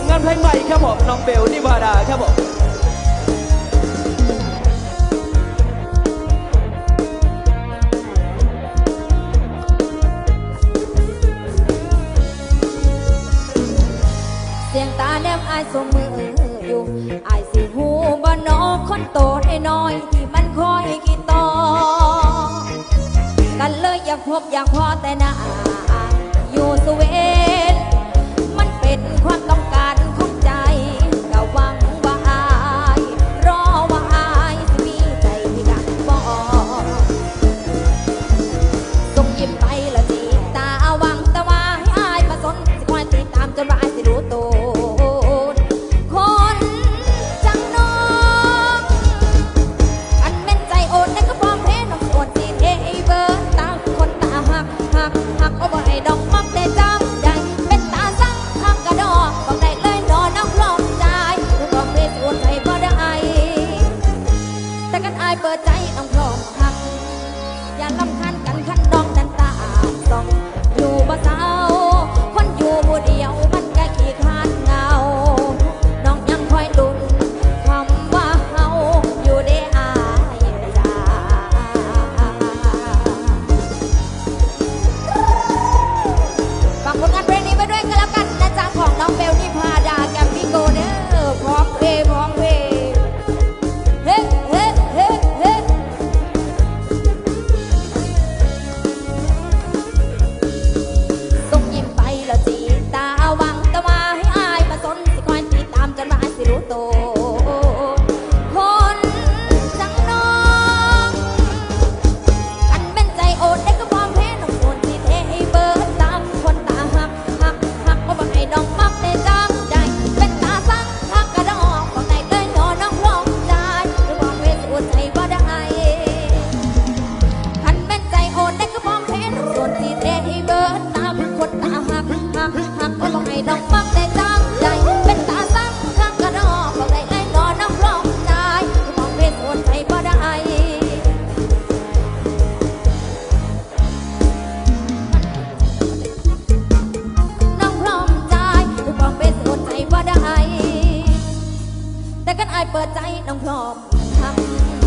มงานเพลงใหม่ครับผมน้องเบลนิวาดาครับผมเสียงตาแนบอายสมืออยู่อายสิหูบ้านน้องคนโตให้น้อยที่มันคอยกี่ต่อกันเลยอยากพบอยากพอแต่นา but I น้องฟังได้ตั้งใจ เป็นตาตั้งข้างกรนอกบอกได้ไล่ก่อนน้องร้องใจมองเพชรคนไทยบ่ได้นองร้องใจมองเพชรคนไทยบ่ได้ แต่กันอเปิดใจน้องพร้อมทำ